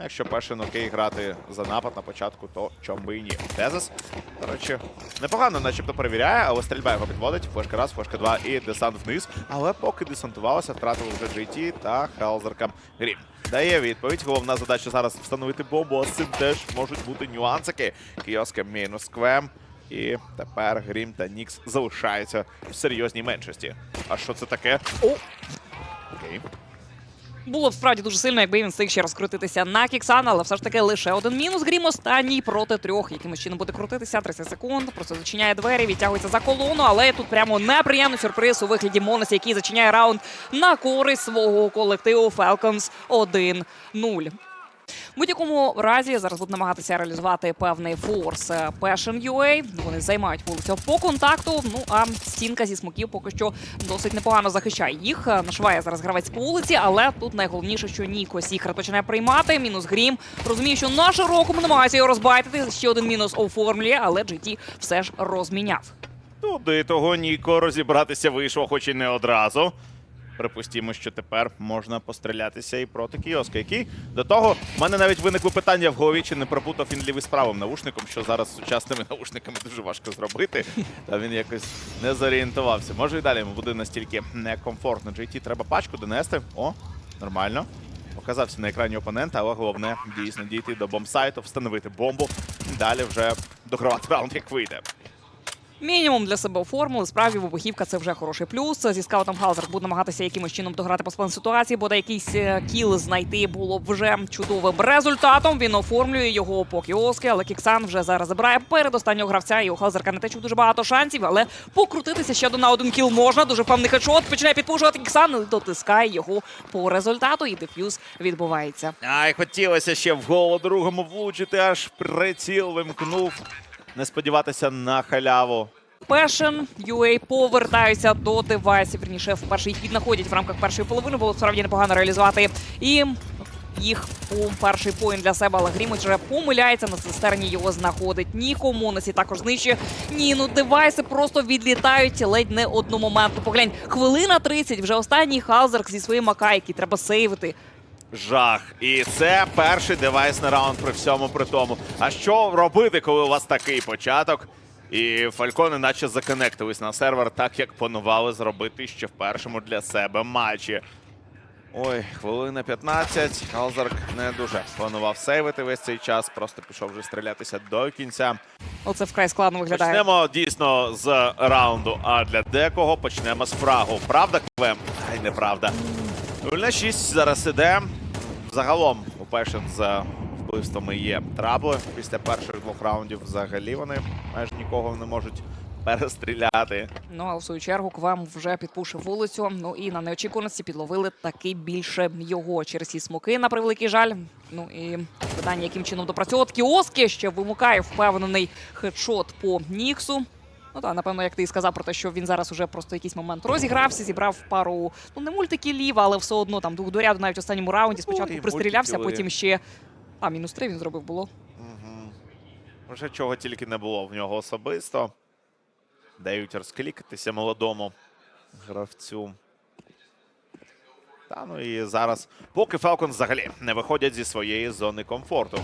Якщо перший окей грати за напад на початку, то чом би і ні. Тезис, до речі, непогано, начебто перевіряє, але стрільба його підводить. Флешка раз, флешка два і десант вниз. Але поки десантувалося, втратили вже GT та Хелзерка Грім. Дає відповідь. Головна задача зараз встановити бомбу, а цим теж можуть бути нюансики. Кіоска мінус квем. І тепер Грім та Нікс залишаються в серйозній меншості. А що це таке? О! Окей. Було б справді дуже сильно, якби він встиг ще розкрутитися на Кіксана, але все ж таки лише один мінус. Грім останній проти трьох. Якимось чином буде крутитися 30 секунд. Просто зачиняє двері, відтягується за колону. Але тут прямо неприємний сюрприз у вигляді Монеса, який зачиняє раунд на користь свого колективу Falcons 1-0. В будь-якому разі зараз будуть намагатися реалізувати певний форс е, Passion UA. Вони займають вулицю по контакту. Ну а стінка зі смоків поки що досить непогано захищає їх. Е, Нашиває зараз гравець по вулиці, але тут найголовніше, що Ніко Сіхрет починає приймати. Мінус грім. Розуміє, що на широкому намагається його розбайтити. Ще один мінус оформлює, але GT все ж розміняв. Туди того Ніко розібратися вийшло, хоч і не одразу. Припустімо, що тепер можна пострілятися і проти кіоска, який до того в мене навіть виникло питання в голові, чи не пропутав він лівий з правим наушником, що зараз з сучасними наушниками дуже важко зробити. Та він якось не зорієнтувався. Може і далі йому буде настільки некомфортно. GT треба пачку донести. О, нормально. Показався на екрані опонента, але головне дійсно дійти до бомбсайту, встановити бомбу. Далі вже догравати раунд, як вийде. Мінімум для себе оформили. Справді вибухівка це вже хороший плюс. Зі скаутом Халзер буде намагатися якимось чином дограти по спан ситуації, бо якийсь е, кіл знайти було вже чудовим результатом. Він оформлює його по кіоски, але Кіксан вже зараз забирає перед останнього гравця. І у Халзерка не те, що дуже багато шансів, але покрутитися ще до на один кіл можна. Дуже певний хедшот. Починає підпушувати Кіксан, але дотискає його по результату, і деф'юз відбувається. Ай, хотілося ще в голову другому влучити, аж приціл вимкнув. Не сподіватися на халяву. Passion UA повертаються до девайсів. Вірніше, вперше їх віднаходять в рамках першої половини. Було справді непогано реалізувати і їх у перший поінт для себе. Але Грімич вже помиляється на цистерні. Його знаходить Ніко. Монесі також знищує. Ні, ну девайси просто відлітають ледь не одномоментно. Поглянь, хвилина 30, вже останній Халзерк зі своїм АК, який треба сейвити. Жах. І це перший девайсний раунд при всьому при тому. А що робити, коли у вас такий початок? І Фалькони наче законектились на сервер, так як планували зробити ще в першому для себе матчі. Ой, хвилина 15. Халзарк не дуже планував сейвити весь цей час, просто пішов вже стрілятися до кінця. Оце вкрай складно виглядає. Почнемо дійсно з раунду. А для декого почнемо з фрагу. Правда, Квем? Ай, неправда. 0 на 6 зараз іде. Загалом у Пешен з вбивствами є трабли. Після перших двох раундів взагалі вони майже нікого не можуть перестріляти. Ну а в свою чергу Квем вже підпушив вулицю. Ну і на неочікуваності підловили таки більше його через ці смоки, на превеликий жаль. Ну і питання, яким чином допрацьовувати кіоски, ще вимукає впевнений хедшот по Ніксу. Ну так, напевно, як ти і сказав про те, що він зараз уже просто якийсь момент розігрався, зібрав пару, ну не мультикілів, але все одно там до ряду навіть в останньому раунді спочатку і пристрілявся, потім ще. А, мінус три він зробив було. Угу. Вже чого тільки не було в нього особисто. Дають розклікатися молодому гравцю. Та ну і зараз, поки Falcons взагалі не виходять зі своєї зони комфорту.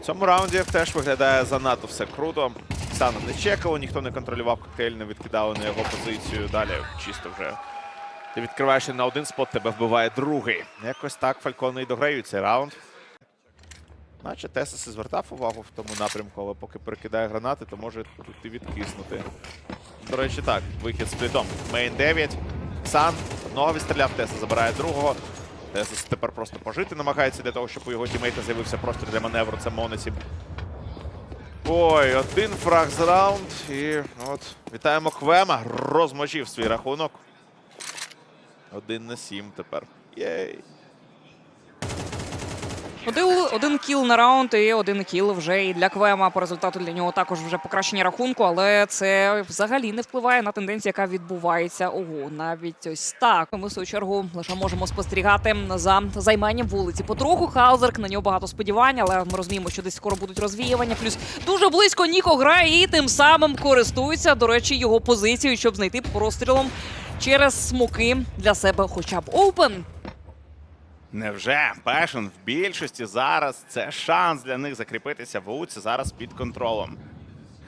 В цьому раунді теж виглядає занадто все круто. Сана не чекало, ніхто не контролював коктейль, не відкидали на його позицію. Далі чисто вже. Ти відкриваєш на один спот, тебе вбиває другий. Якось так Фалькони і дограють цей раунд. Наче Тесес звертав увагу в тому напрямку, але поки перекидає гранати, то може тут і відкиснути. До речі, так, вихід з плітом. Мейн 9. Сан одного відстріляв, Тесес забирає другого. Тесес тепер просто пожити намагається для того, щоб у його тімейта з'явився простір для маневру. Це Монесі. Ой, один фраг з раунд. І от вітаємо Квема. Розмочив свій рахунок. Один на сім тепер. Єй. Один, один кіл на раунд і один кіл вже і для Квема. По результату для нього також вже покращення рахунку, але це взагалі не впливає на тенденцію, яка відбувається. Ого, навіть ось так. Ми в свою чергу лише можемо спостерігати за займанням вулиці. Потроху Хаузерк на нього багато сподівань, але ми розуміємо, що десь скоро будуть розвіювання. Плюс дуже близько Ніко грає і тим самим користується, до речі, його позицією, щоб знайти прострілом через смоки для себе, хоча б оупен. Невже Пешен в більшості зараз це шанс для них закріпитися в Уці зараз під контролем.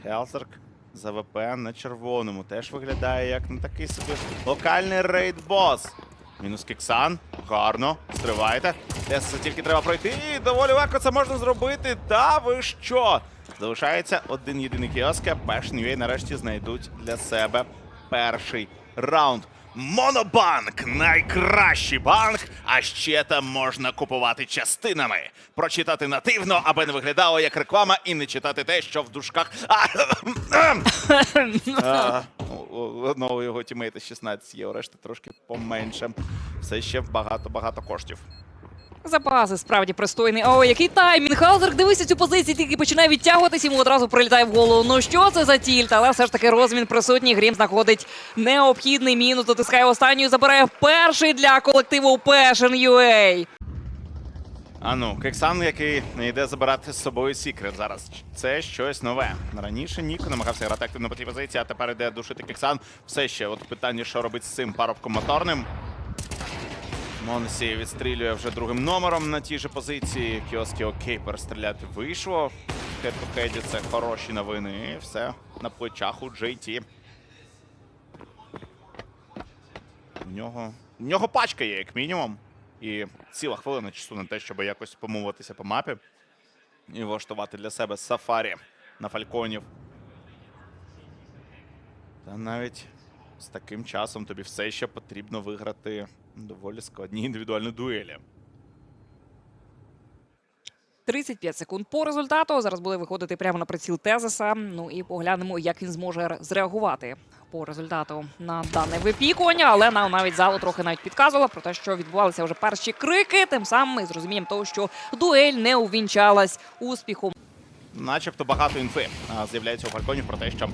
Хелзерк за ВП на червоному теж виглядає як не такий собі локальний рейд-бос. Мінус Кіксан. Гарно. Стривайте. Теса тільки треба пройти. І доволі легко це можна зробити. Та ви що? Залишається один єдиний кіоск. Пешен UA нарешті знайдуть для себе перший раунд. Монобанк найкращий банк, а ще там можна купувати частинами. Прочитати нативно, аби не виглядало як реклама, і не читати те, що в дужках. Одного його тімейта 16 є, решта трошки поменше. Все ще багато-багато коштів. Запаси справді пристойний. О, який таймінг! Хаузер, дивися цю позицію, тільки починає відтягуватись, йому одразу прилітає в голову. Ну що це за тільт? Але все ж таки розмін присутній. Грім знаходить необхідний мінус, дотискає останню і забирає перший для колективу Passion UA. А ну, Кексан, який не йде забирати з собою секрет зараз. Це щось нове. Раніше Ніко намагався грати активно по тій позиції, а тепер йде душити Кексан. Все ще от питання, що робить з цим парубком моторним. Монсі відстрілює вже другим номером на тій же позиції. Кіоски окей, перестріляти вийшло. Хед це хороші новини. І все на плечах у JT. В нього. В нього пачка є, як мінімум. І ціла хвилина часу на те, щоб якось помовитися по мапі і влаштувати для себе сафарі на фальконів. Та навіть з таким часом тобі все ще потрібно виграти доволі складні індивідуальні дуелі. 35 секунд по результату. Зараз буде виходити прямо на приціл Тезеса. Ну і поглянемо, як він зможе зреагувати по результату на дане випікування. Але нам навіть зало трохи навіть підказувало про те, що відбувалися вже перші крики. Тим самим ми зрозуміємо того, що дуель не увінчалась успіхом. Начебто багато інфи з'являється у фальконів про те, що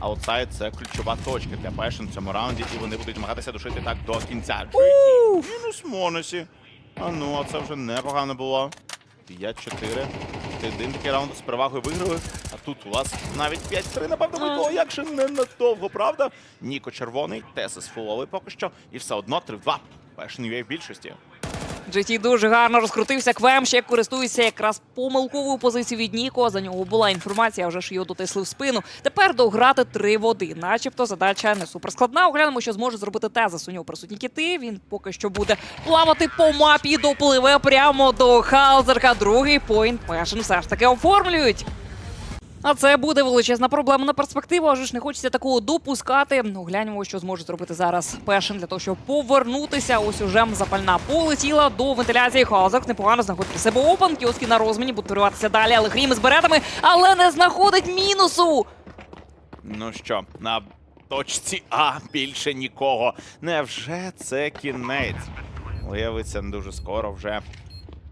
аутсайд це ключова точка для Пешен в цьому раунді, і вони будуть намагатися душити так до кінця. Мінус Монесі. А ну, а це вже непогано було. 5-4. Один такий раунд з перевагою виграли. А тут у вас навіть 5-3, напевно, вийшло. Як же не надовго, правда? Ніко червоний, Тесис фуловий поки що. І все одно 3-2. Пешен UA в більшості. GT дуже гарно розкрутився. Квем ще користується якраз помилковою позицією від Ніко. За нього була інформація, вже ж його дотисли в спину. Тепер дограти три води. Начебто задача не суперскладна. Оглянемо, що зможе зробити Тезас. У нього присутні кіти. Він поки що буде плавати по мапі, допливе прямо до Хаузерка. Другий поінт Пешен все ж таки оформлюють. А це буде величезна проблема на перспективу, адже ж не хочеться такого допускати. Ну, гляньмо, що зможе зробити зараз Пешен для того, щоб повернутися. Ось уже запальна полетіла до вентиляції. Хаузерк непогано знаходить себе опан. Кіоски на розміні будуть вириватися далі, але Грім з беретами, але не знаходить мінусу. Ну що, на точці А більше нікого. Невже це кінець? Виявиться дуже скоро вже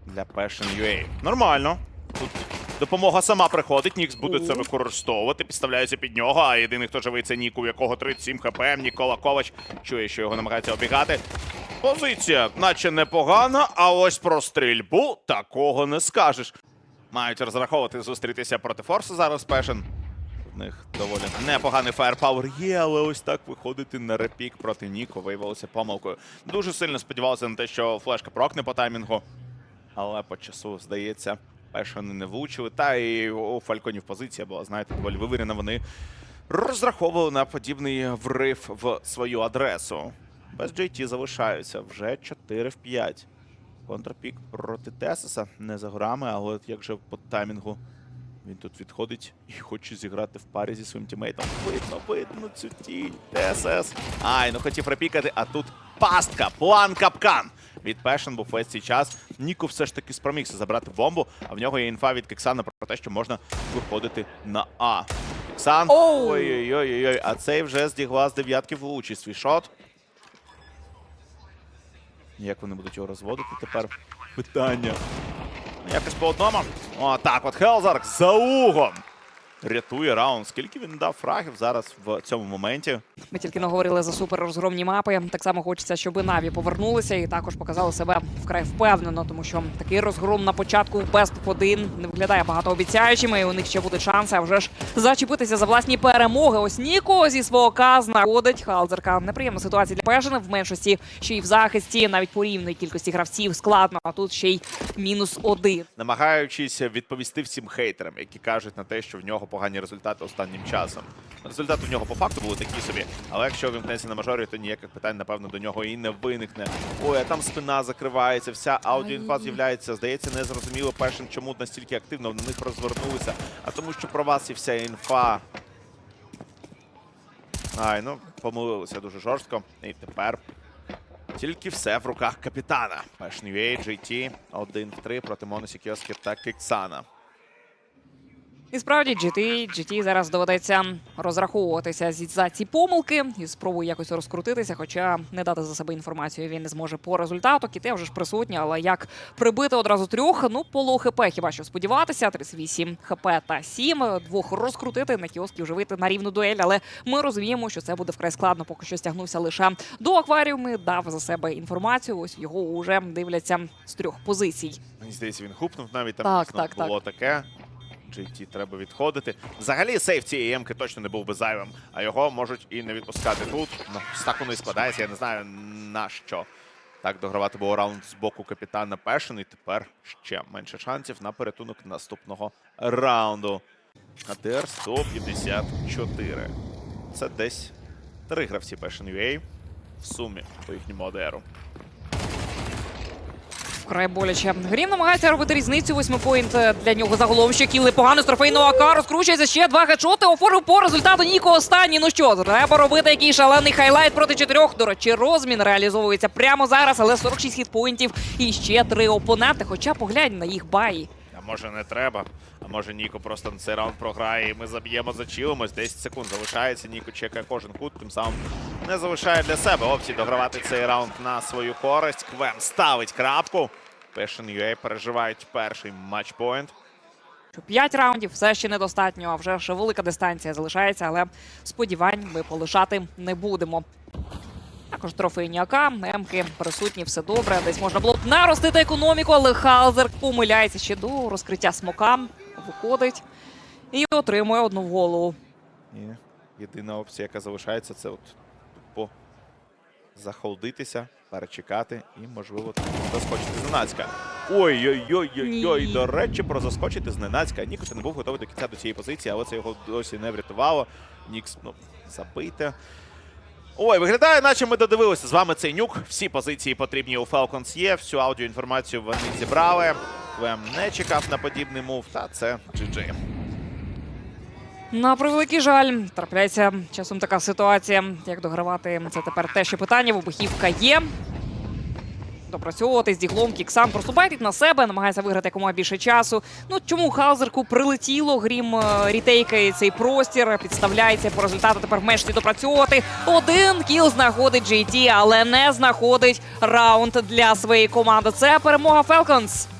для Passion UA. Нормально. Тут допомога сама приходить, Нікс буде це використовувати, підставляється під нього, а єдиний, хто живий, це Нік, у якого 37 хп, Нікола Ковач чує, що його намагається обігати. Позиція, наче непогана, а ось про стрільбу такого не скажеш. Мають розраховувати зустрітися проти Форсу зараз Пешен. В них доволі непоганий фаєрпауер є, але ось так виходити на репік проти Ніко виявилося помилкою. Дуже сильно сподівався на те, що флешка прокне по таймінгу, але по часу, здається, Пешени не влучили. Та і у Фальконів позиція була, знаєте, доволі вивірена. Вони розраховували на подібний врив в свою адресу. Без JT залишаються вже 4 в 5. Контрпік проти Тесиса не за горами, але як же по таймінгу він тут відходить і хоче зіграти в парі зі своїм тімейтом. Видно, видно цю тінь. ТСС. Ай, ну хотів пропікати, а тут пастка, план капкан. Від Пешен був весь цей час. Ніко все ж таки спромігся забрати бомбу, а в нього є інфа від Кексана про те, що можна виходити на А. Кексан. Ой-ой-ой, а цей вже з дігла з дев'ятки влучить свій шот. Як вони будуть його розводити тепер? Питання. Ну, Якось по одному. О, так, от Хелзарк за угом. Рятує раунд. Скільки він дав фрагів зараз в цьому моменті? Ми тільки не говорили за супер розгромні мапи. Так само хочеться, щоб Наві повернулися і також показали себе вкрай впевнено, тому що такий розгром на початку Best 1 не виглядає багатообіцяючим, і у них ще будуть шанси, а вже ж зачепитися за власні перемоги. Ось Ніко зі свого К знаходить Халзерка. Неприємна ситуація для Пежина в меншості, ще й в захисті, навіть по рівної кількості гравців складно. А тут ще й мінус один. намагаючись відповісти всім хейтерам, які кажуть на те, що в нього погані результати останнім часом. Результати в нього по факту були такі собі, але якщо вимкнеться на мажорі, то ніяких питань, напевно, до нього і не виникне. Ой, а там спина закривається, вся аудіоінфа з'являється. Здається, не зрозуміло першим, чому настільки активно на них розвернулися, а тому, що про вас і вся інфа. Ай, ну помилилися дуже жорстко. І тепер тільки все в руках капітана. UA, GT 1 в 3 проти Моносі Кіоски та Кіксана. І справді GT, GT зараз доведеться розраховуватися зі- за ці помилки і спробує якось розкрутитися, хоча не дати за себе інформацію він не зможе по результату. Кіте вже ж присутні, але як прибити одразу трьох, ну поло ХП хіба що сподіватися. 38 ХП та 7. Двох розкрутити на кіоски вже вийти на рівну дуель, але ми розуміємо, що це буде вкрай складно, поки що стягнувся лише до акваріуму, дав за себе інформацію. Ось його вже дивляться з трьох позицій. Мені здається, він хупнув навіть там Так, так, так. таке. GT треба відходити. Взагалі сейф цієї емки точно не був би зайвим, а його можуть і не відпускати тут. Ну, так воно і складається, я не знаю на що. Так догравати був раунд з боку капітана Пешен, і тепер ще менше шансів на порятунок наступного раунду. АТР 154. Це десь три гравці Passion UA в сумі по їхньому АДРу. Вкрай боляче. Грім намагається робити різницю. Восьмипоінт е, для нього загалом ще кіли погано з трофейного АК. Розкручується ще два гачоти. Оформив по результату Ніко останній. Ну що, треба робити який шалений хайлайт проти чотирьох. До речі, розмін реалізовується прямо зараз, але 46 хітпоінтів і ще три опоненти. Хоча поглянь на їх баї. Може не треба. А може Ніко просто на цей раунд програє і ми заб'ємо, зачилимось. 10 секунд залишається. Ніко чекає кожен кут, тим самим не залишає для себе опції догравати цей раунд на свою користь. Квем ставить крапку. Passion UA переживають перший матчпоінт. П'ять раундів все ще недостатньо, а вже ж велика дистанція залишається, але сподівань ми полишати не будемо. Також трофейні АК, Емки присутні, все добре. Десь можна було б наростити економіку, але Халзер помиляється ще до розкриття смока. Виходить і отримує одну голову. І єдина опція, яка залишається, це от тупо захолдитися, перечекати і, можливо, заскочити зненацька. Ой-ой-ой-ой-ой, до речі, про заскочити зненацька. Нікос не був готовий до кінця до цієї позиції, але це його досі не врятувало. Нікс, ну, забийте. Ой, виглядає, наче ми додивилися з вами цей нюк. Всі позиції потрібні у Falcons є. Всю аудіоінформацію вони зібрали. Квем не чекав на подібний мув, та це GG. На превеликий жаль, трапляється часом така ситуація. Як догравати це тепер те, що питання. Вибухівка є. Допрацьовувати з діглом Кіксан просто байтить на себе, намагається виграти якомога більше часу. Ну чому Хаузерку прилетіло? Грім е, рітейкає цей простір, підставляється по результату. Тепер в мешці допрацьовувати. Один кіл знаходить GT, але не знаходить раунд для своєї команди. Це перемога Falcons.